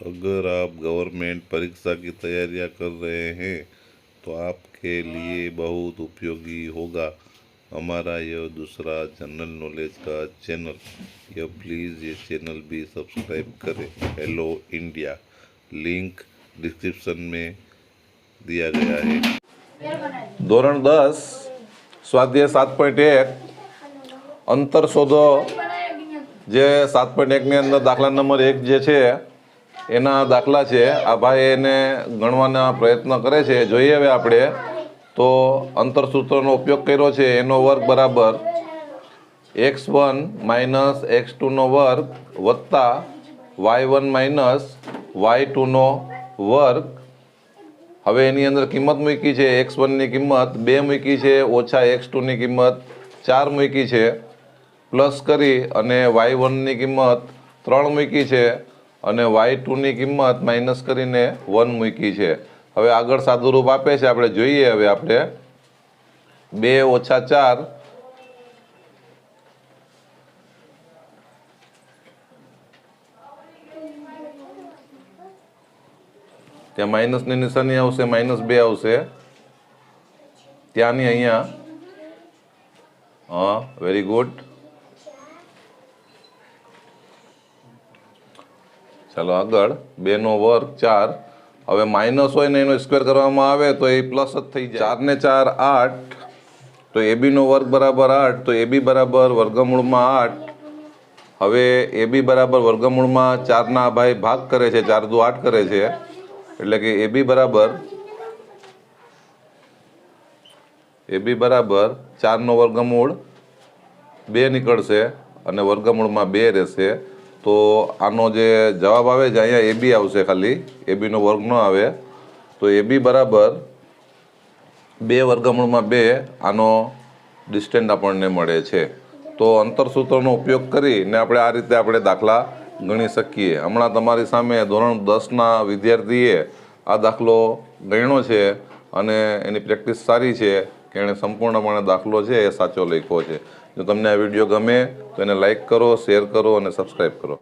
अगर आप गवर्नमेंट परीक्षा की तैयारियां कर रहे हैं तो आपके लिए बहुत उपयोगी होगा हमारा यह दूसरा जनरल नॉलेज का चैनल यह प्लीज़ ये चैनल भी सब्सक्राइब करें हेलो इंडिया लिंक डिस्क्रिप्शन में दिया गया है ધોરણ દસ સ્વાધ્યાય સાત પોઈન્ટ એક અંતર શોધો જે સાત પોઈન્ટ એકની અંદર દાખલા નંબર એક જે છે એના દાખલા છે. આ ભાઈ એને ગણવાના પ્રયત્ન કરે છે. જોઈએ હવે આપણે તો અંતરસૂત્રનો ઉપયોગ કર્યો છે. એનો વર્ગ બરાબર એક્સ વન માઇનસ એક્સ ટુનો વર્ગ વત્તા વાય વન માઇનસ વાય ટુનો વર્ગ. હવે એની અંદર કિંમત મૂકી છે. એક્સ વનની કિંમત બે મૂકી છે. ઓછા એક્સ ટુની કિંમત ચાર મૂકી છે. પ્લસ કરી અને વાય વનની કિંમત ત્રણ મૂકી છે. અને વાય ટુની કિંમત માઇનસ કરીને વન મૂકી છે. હવે આગળ સાદુરૂપ આપે છે. આપણે જોઈએ હવે આપણે બે ઓછા ચાર. ત્યાં માઇનસની નિશાની આવશે માઇનસ બે આવશે. ત્યાંની અહીંયા. હા વેરી ગુડ ચાલો આગળ. બેનો વર્ગ, ચાર. હવે માઇનસ હોય ને એનો સ્ક્વેર કરવામાં આવે તો એ પ્લસ જ થઈ જાય. ચાર ને ચાર આઠ. તો એબીનો વર્ગ બરાબર આઠ, તો એબી બરાબર વર્ગમૂળમાં આઠ. હવે એબી બરાબર વર્ગમૂળમાં ચારના ભાઈ ભાગ કરે છે, ચાર દુ આઠ કરે છે. એટલે કે એબી બરાબર એબી બરાબર ચારનો વર્ગમૂળ બે નીકળશે અને વર્ગમૂળમાં બે રહેશે. તો આનો જે જવાબ આવે છે, અહીંયા એબી આવશે ખાલી. એબીનો વર્ગ ન આવે. તો એબી બરાબર બે વર્ગમૂળમાં બે આનો ડિસ્ટન્સ આપણને મળે છે. તો અંતરસૂત્રનો ઉપયોગ કરીને આપણે આ રીતે આપણે દાખલા ગણી શકીએ. હમણાં તમારી સામે ધોરણ દસના વિદ્યાર્થીએ આ દાખલો ગણ્યો છે અને એની પ્રેક્ટિસ સારી છે. કે એણે સંપૂર્ણપણે દાખલો છે, એ સાચો લખ્યો છે. જો તમને આ વીડિયો ગમે તો એને લાઈક કરો શેર કરો અને સબસ્ક્રાઈબ કરો.